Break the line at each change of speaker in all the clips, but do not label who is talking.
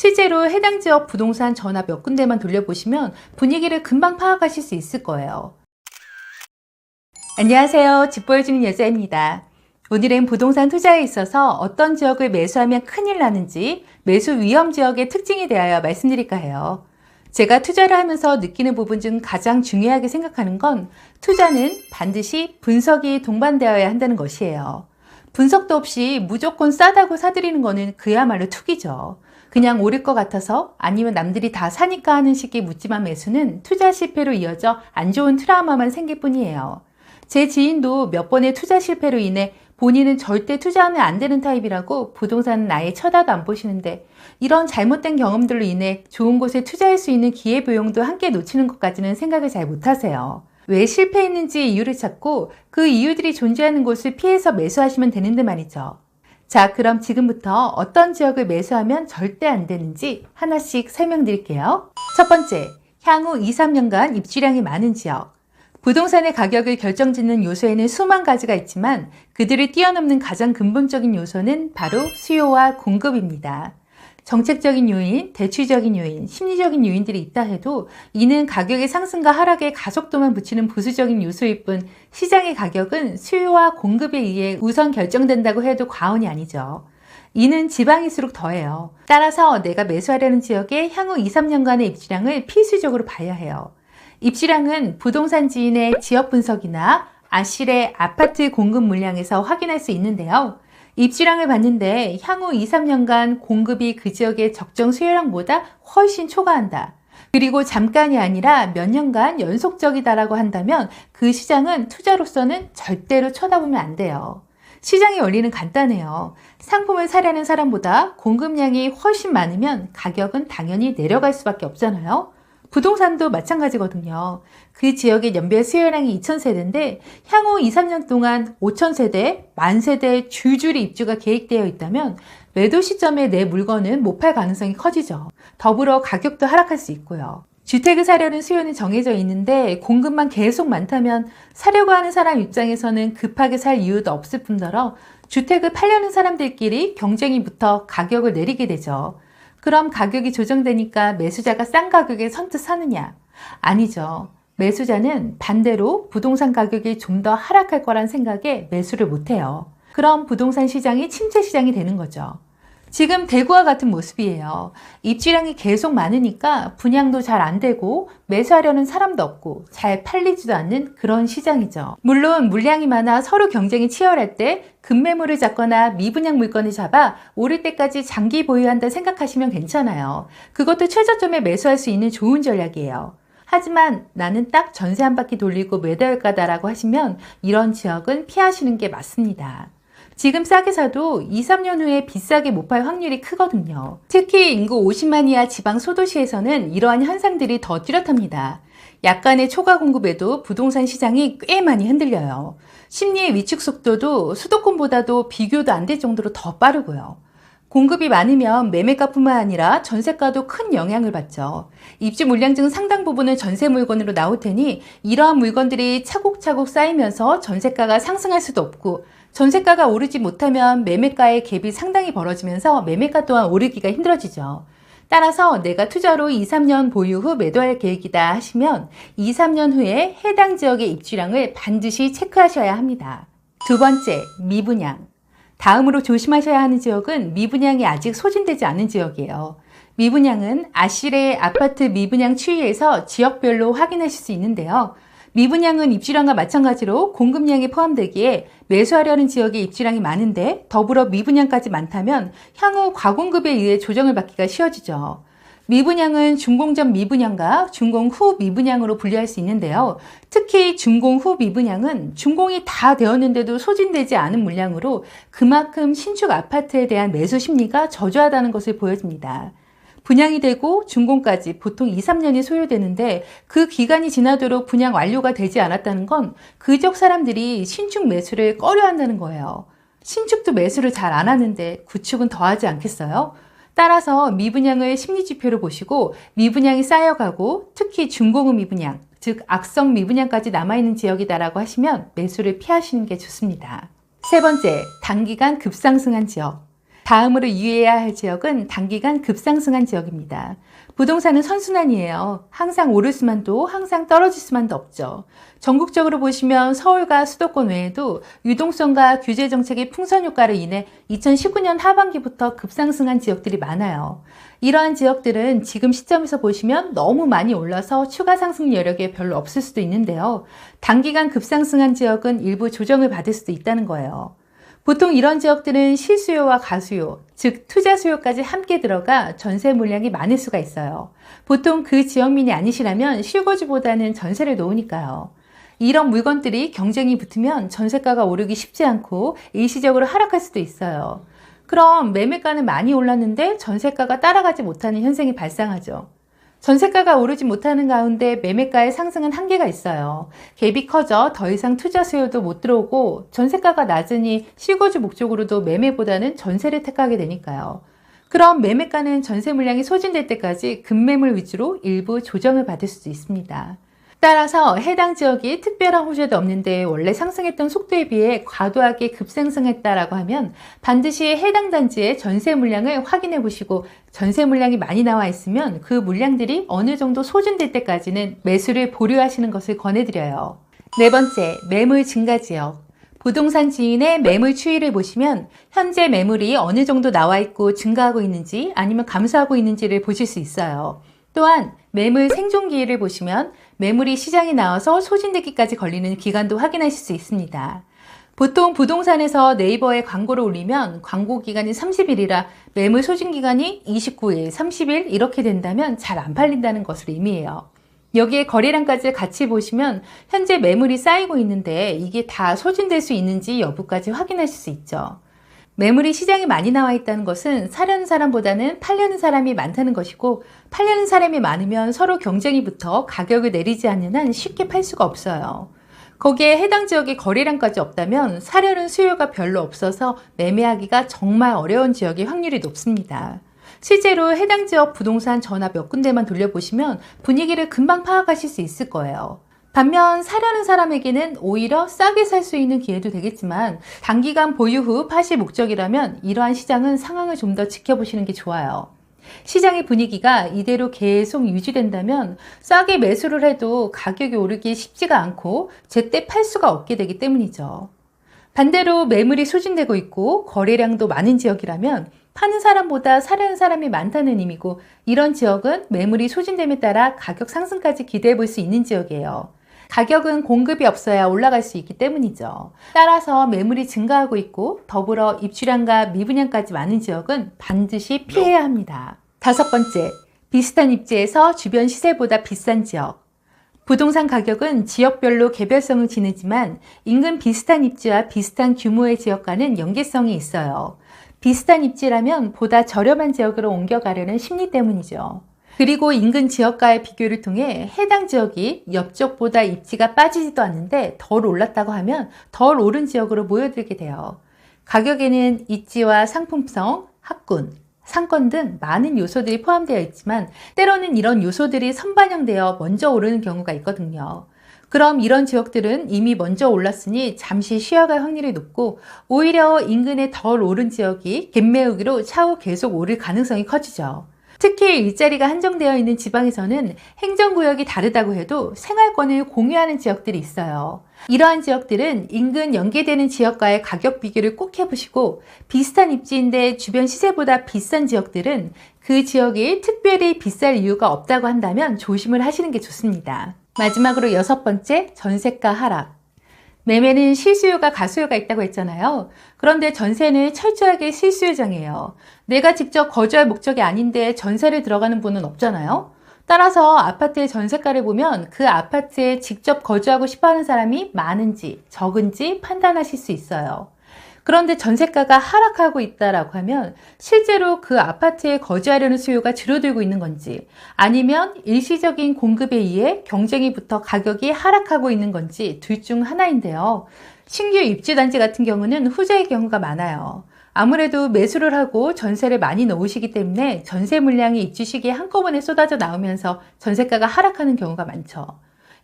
실제로 해당 지역 부동산 전화 몇 군데만 돌려보시면 분위기를 금방 파악하실 수 있을 거예요. 안녕하세요. 집 보여주는 여자입니다. 오늘은 부동산 투자에 있어서 어떤 지역을 매수하면 큰일 나는지 매수 위험 지역의 특징에 대하여 말씀드릴까 해요. 제가 투자를 하면서 느끼는 부분 중 가장 중요하게 생각하는 건 투자는 반드시 분석이 동반되어야 한다는 것이에요. 분석도 없이 무조건 싸다고 사들이는 거는 그야말로 투기죠. 그냥 오를 것 같아서 아니면 남들이 다 사니까 하는 식의 묻지만 매수는 투자 실패로 이어져 안 좋은 트라우마만 생길 뿐이에요. 제 지인도 몇 번의 투자 실패로 인해 본인은 절대 투자하면 안 되는 타입이라고 부동산은 아예 쳐다도 안 보시는데 이런 잘못된 경험들로 인해 좋은 곳에 투자할 수 있는 기회비용도 함께 놓치는 것까지는 생각을 잘 못하세요. 왜 실패했는지 이유를 찾고 그 이유들이 존재하는 곳을 피해서 매수하시면 되는데 말이죠. 자, 그럼 지금부터 어떤 지역을 매수하면 절대 안 되는지 하나씩 설명드릴게요. 첫 번째, 향후 2, 3년간 입주량이 많은 지역. 부동산의 가격을 결정짓는 요소에는 수만 가지가 있지만 그들을 뛰어넘는 가장 근본적인 요소는 바로 수요와 공급입니다. 정책적인 요인, 대출적인 요인, 심리적인 요인들이 있다 해도 이는 가격의 상승과 하락에 가속도만 붙이는 부수적인 요소일 뿐 시장의 가격은 수요와 공급에 의해 우선 결정된다고 해도 과언이 아니죠. 이는 지방일수록 더해요. 따라서 내가 매수하려는 지역의 향후 2, 3년간의 입주량을 필수적으로 봐야 해요. 입주량은 부동산 지인의 지역 분석이나 아실의 아파트 공급 물량에서 확인할 수 있는데요. 입주량을 봤는데 향후 2, 3년간 공급이 그 지역의 적정 수요량보다 훨씬 초과한다. 그리고 잠깐이 아니라 몇 년간 연속적이다라고 한다면 그 시장은 투자로서는 절대로 쳐다보면 안 돼요. 시장의 원리는 간단해요. 상품을 사려는 사람보다 공급량이 훨씬 많으면 가격은 당연히 내려갈 수밖에 없잖아요. 부동산도 마찬가지거든요. 그 지역의 연별 수요량이 2,000세대인데 향후 2, 3년 동안 5,000세대, 만세대 줄줄이 입주가 계획되어 있다면 매도 시점에 내 물건은 못 팔 가능성이 커지죠. 더불어 가격도 하락할 수 있고요. 주택을 사려는 수요는 정해져 있는데 공급만 계속 많다면 사려고 하는 사람 입장에서는 급하게 살 이유도 없을 뿐더러 주택을 팔려는 사람들끼리 경쟁이 붙어 가격을 내리게 되죠. 그럼 가격이 조정되니까 매수자가 싼 가격에 선뜻 사느냐? 아니죠. 매수자는 반대로 부동산 가격이 좀 더 하락할 거란 생각에 매수를 못해요. 그럼 부동산 시장이 침체 시장이 되는 거죠. 지금 대구와 같은 모습이에요. 입주량이 계속 많으니까 분양도 잘 안 되고 매수하려는 사람도 없고 잘 팔리지도 않는 그런 시장이죠. 물론 물량이 많아 서로 경쟁이 치열할 때 급매물을 잡거나 미분양 물건을 잡아 오를 때까지 장기 보유한다 생각하시면 괜찮아요. 그것도 최저점에 매수할 수 있는 좋은 전략이에요. 하지만 나는 딱 전세 한 바퀴 돌리고 매도할 까다라고 하시면 이런 지역은 피하시는 게 맞습니다. 지금 싸게 사도 2, 3년 후에 비싸게 못 팔 확률이 크거든요. 특히 인구 50만 이하 지방 소도시에서는 이러한 현상들이 더 뚜렷합니다. 약간의 초과 공급에도 부동산 시장이 꽤 많이 흔들려요. 심리의 위축 속도도 수도권보다도 비교도 안 될 정도로 더 빠르고요. 공급이 많으면 매매가뿐만 아니라 전세가도 큰 영향을 받죠. 입주 물량 중 상당 부분은 전세 물건으로 나올 테니 이러한 물건들이 차곡차곡 쌓이면서 전세가가 상승할 수도 없고 전세가가 오르지 못하면 매매가의 갭이 상당히 벌어지면서 매매가 또한 오르기가 힘들어지죠. 따라서 내가 투자로 2, 3년 보유 후 매도할 계획이다 하시면 2, 3년 후에 해당 지역의 입주량을 반드시 체크하셔야 합니다. 두 번째, 미분양. 다음으로 조심하셔야 하는 지역은 미분양이 아직 소진되지 않은 지역이에요. 미분양은 아실의 아파트 미분양 추이에서 지역별로 확인하실 수 있는데요. 미분양은 입주량과 마찬가지로 공급량이 포함되기에 매수하려는 지역의 입주량이 많은데 더불어 미분양까지 많다면 향후 과공급에 의해 조정을 받기가 쉬워지죠. 미분양은 준공 전 미분양과 준공 후 미분양으로 분류할 수 있는데요. 특히 준공 후 미분양은 준공이 다 되었는데도 소진되지 않은 물량으로 그만큼 신축 아파트에 대한 매수 심리가 저조하다는 것을 보여줍니다. 분양이 되고 준공까지 보통 2, 3년이 소요되는데 그 기간이 지나도록 분양 완료가 되지 않았다는 건 그적 사람들이 신축 매수를 꺼려 한다는 거예요. 신축도 매수를 잘 안 하는데 구축은 더 하지 않겠어요? 따라서 미분양을 심리지표로 보시고 미분양이 쌓여가고 특히 준공은 미분양, 즉 악성 미분양까지 남아있는 지역이다라고 하시면 매수를 피하시는 게 좋습니다. 세 번째, 단기간 급상승한 지역. 다음으로 유의해야 할 지역은 단기간 급상승한 지역입니다. 부동산은 선순환이에요. 항상 오를 수만도 항상 떨어질 수만도 없죠. 전국적으로 보시면 서울과 수도권 외에도 유동성과 규제 정책의 풍선 효과로 인해 2019년 하반기부터 급상승한 지역들이 많아요. 이러한 지역들은 지금 시점에서 보시면 너무 많이 올라서 추가 상승 여력이 별로 없을 수도 있는데요. 단기간 급상승한 지역은 일부 조정을 받을 수도 있다는 거예요. 보통 이런 지역들은 실수요와 가수요, 즉 투자 수요까지 함께 들어가 전세 물량이 많을 수가 있어요. 보통 그 지역민이 아니시라면 실거주보다는 전세를 놓으니까요. 이런 물건들이 경쟁이 붙으면 전세가가 오르기 쉽지 않고 일시적으로 하락할 수도 있어요. 그럼 매매가는 많이 올랐는데 전세가가 따라가지 못하는 현상이 발생하죠. 전세가가 오르지 못하는 가운데 매매가의 상승은 한계가 있어요. 갭이 커져 더 이상 투자 수요도 못 들어오고 전세가가 낮으니 실거주 목적으로도 매매보다는 전세를 택하게 되니까요. 그럼 매매가는 전세 물량이 소진될 때까지 급매물 위주로 일부 조정을 받을 수도 있습니다. 따라서 해당 지역이 특별한 호재도 없는데 원래 상승했던 속도에 비해 과도하게 급상승했다라고 하면 반드시 해당 단지의 전세 물량을 확인해 보시고 전세 물량이 많이 나와 있으면 그 물량들이 어느 정도 소진될 때까지는 매수를 보류하시는 것을 권해드려요. 네 번째, 매물 증가 지역. 부동산 지인의 매물 추이를 보시면 현재 매물이 어느 정도 나와 있고 증가하고 있는지 아니면 감소하고 있는지를 보실 수 있어요. 또한 매물 생존기를 보시면 매물이 시장에 나와서 소진되기까지 걸리는 기간도 확인하실 수 있습니다. 보통 부동산에서 네이버에 광고를 올리면 광고 기간이 30일이라 매물 소진 기간이 29일, 30일 이렇게 된다면 잘 안 팔린다는 것을 의미해요. 여기에 거래량까지 같이 보시면 현재 매물이 쌓이고 있는데 이게 다 소진될 수 있는지 여부까지 확인하실 수 있죠. 매물이 시장에 많이 나와 있다는 것은 사려는 사람보다는 팔려는 사람이 많다는 것이고 팔려는 사람이 많으면 서로 경쟁이 붙어 가격을 내리지 않는 한 쉽게 팔 수가 없어요. 거기에 해당 지역에 거래량까지 없다면 사려는 수요가 별로 없어서 매매하기가 정말 어려운 지역의 확률이 높습니다. 실제로 해당 지역 부동산 전화 몇 군데만 돌려보시면 분위기를 금방 파악하실 수 있을 거예요. 반면 사려는 사람에게는 오히려 싸게 살 수 있는 기회도 되겠지만 단기간 보유 후 파시 목적이라면 이러한 시장은 상황을 좀 더 지켜보시는 게 좋아요. 시장의 분위기가 이대로 계속 유지된다면 싸게 매수를 해도 가격이 오르기 쉽지가 않고 제때 팔 수가 없게 되기 때문이죠. 반대로 매물이 소진되고 있고 거래량도 많은 지역이라면 파는 사람보다 사려는 사람이 많다는 의미고 이런 지역은 매물이 소진됨에 따라 가격 상승까지 기대해 볼 수 있는 지역이에요. 가격은 공급이 없어야 올라갈 수 있기 때문이죠. 따라서 매물이 증가하고 있고 더불어 입주량과 미분양까지 많은 지역은 반드시 피해야 합니다. 다섯 번째, 비슷한 입지에서 주변 시세보다 비싼 지역. 부동산 가격은 지역별로 개별성을 지니지만 인근 비슷한 입지와 비슷한 규모의 지역과는 연계성이 있어요. 비슷한 입지라면 보다 저렴한 지역으로 옮겨가려는 심리 때문이죠. 그리고 인근 지역과의 비교를 통해 해당 지역이 옆쪽보다 입지가 빠지지도 않는데 덜 올랐다고 하면 덜 오른 지역으로 모여들게 돼요. 가격에는 입지와 상품성, 학군, 상권 등 많은 요소들이 포함되어 있지만 때로는 이런 요소들이 선반영되어 먼저 오르는 경우가 있거든요. 그럼 이런 지역들은 이미 먼저 올랐으니 잠시 쉬어갈 확률이 높고 오히려 인근에 덜 오른 지역이 갭매우기로 차후 계속 오를 가능성이 커지죠. 특히 일자리가 한정되어 있는 지방에서는 행정구역이 다르다고 해도 생활권을 공유하는 지역들이 있어요. 이러한 지역들은 인근 연계되는 지역과의 가격 비교를 꼭 해보시고 비슷한 입지인데 주변 시세보다 비싼 지역들은 그 지역이 특별히 비쌀 이유가 없다고 한다면 조심을 하시는 게 좋습니다. 마지막으로 여섯 번째, 전세가 하락. 매매는 실수요가 가수요가 있다고 했잖아요. 그런데 전세는 철저하게 실수요장이에요. 내가 직접 거주할 목적이 아닌데 전세를 들어가는 분은 없잖아요. 따라서 아파트의 전세가를 보면 그 아파트에 직접 거주하고 싶어 하는 사람이 많은지 적은지 판단하실 수 있어요. 그런데 전세가가 하락하고 있다라고 하면 실제로 그 아파트에 거주하려는 수요가 줄어들고 있는 건지 아니면 일시적인 공급에 의해 경쟁이 붙어 가격이 하락하고 있는 건지 둘 중 하나인데요. 신규 입주 단지 같은 경우는 후자의 경우가 많아요. 아무래도 매수를 하고 전세를 많이 놓으시기 때문에 전세 물량이 입주 시기에 한꺼번에 쏟아져 나오면서 전세가가 하락하는 경우가 많죠.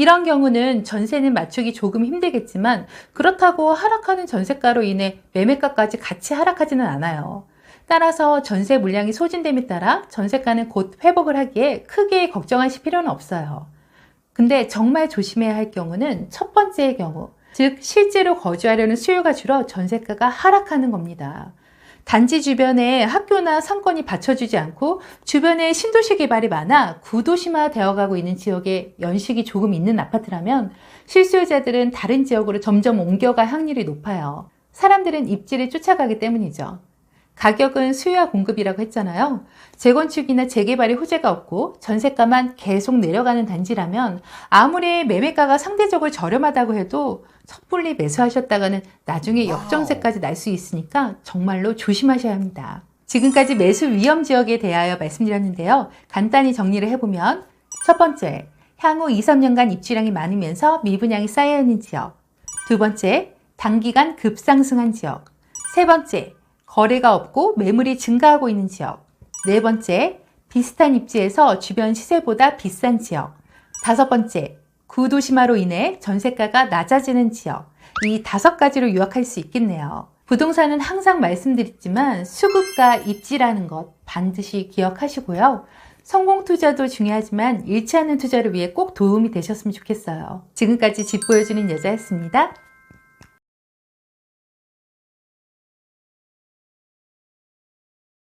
이런 경우는 전세는 맞추기 조금 힘들겠지만 그렇다고 하락하는 전세가로 인해 매매가까지 같이 하락하지는 않아요. 따라서 전세 물량이 소진됨에 따라 전세가는 곧 회복을 하기에 크게 걱정하실 필요는 없어요. 근데 정말 조심해야 할 경우는 첫 번째의 경우, 즉 실제로 거주하려는 수요가 줄어 전세가가 하락하는 겁니다. 단지 주변에 학교나 상권이 받쳐주지 않고 주변에 신도시 개발이 많아 구도심화 되어가고 있는 지역에 연식이 조금 있는 아파트라면 실수요자들은 다른 지역으로 점점 옮겨갈 확률이 높아요. 사람들은 입지를 쫓아가기 때문이죠. 가격은 수요와 공급이라고 했잖아요. 재건축이나 재개발의 호재가 없고 전세가만 계속 내려가는 단지라면 아무리 매매가가 상대적으로 저렴하다고 해도 섣불리 매수하셨다가는 나중에 역전세까지 날 수 있으니까 정말로 조심하셔야 합니다. 지금까지 매수 위험 지역에 대하여 말씀드렸는데요. 간단히 정리를 해보면 첫 번째, 향후 2, 3년간 입주량이 많으면서 미분양이 쌓여있는 지역. 두 번째, 단기간 급상승한 지역. 세 번째, 거래가 없고 매물이 증가하고 있는 지역. 네 번째, 비슷한 입지에서 주변 시세보다 비싼 지역. 다섯 번째, 구도심화로 인해 전세가가 낮아지는 지역. 이 다섯 가지로 요약할 수 있겠네요. 부동산은 항상 말씀드렸지만 수급과 입지라는 것 반드시 기억하시고요. 성공 투자도 중요하지만 않는 투자를 위해 꼭 도움이 되셨으면 좋겠어요. 지금까지 집 보여주는 여자였습니다.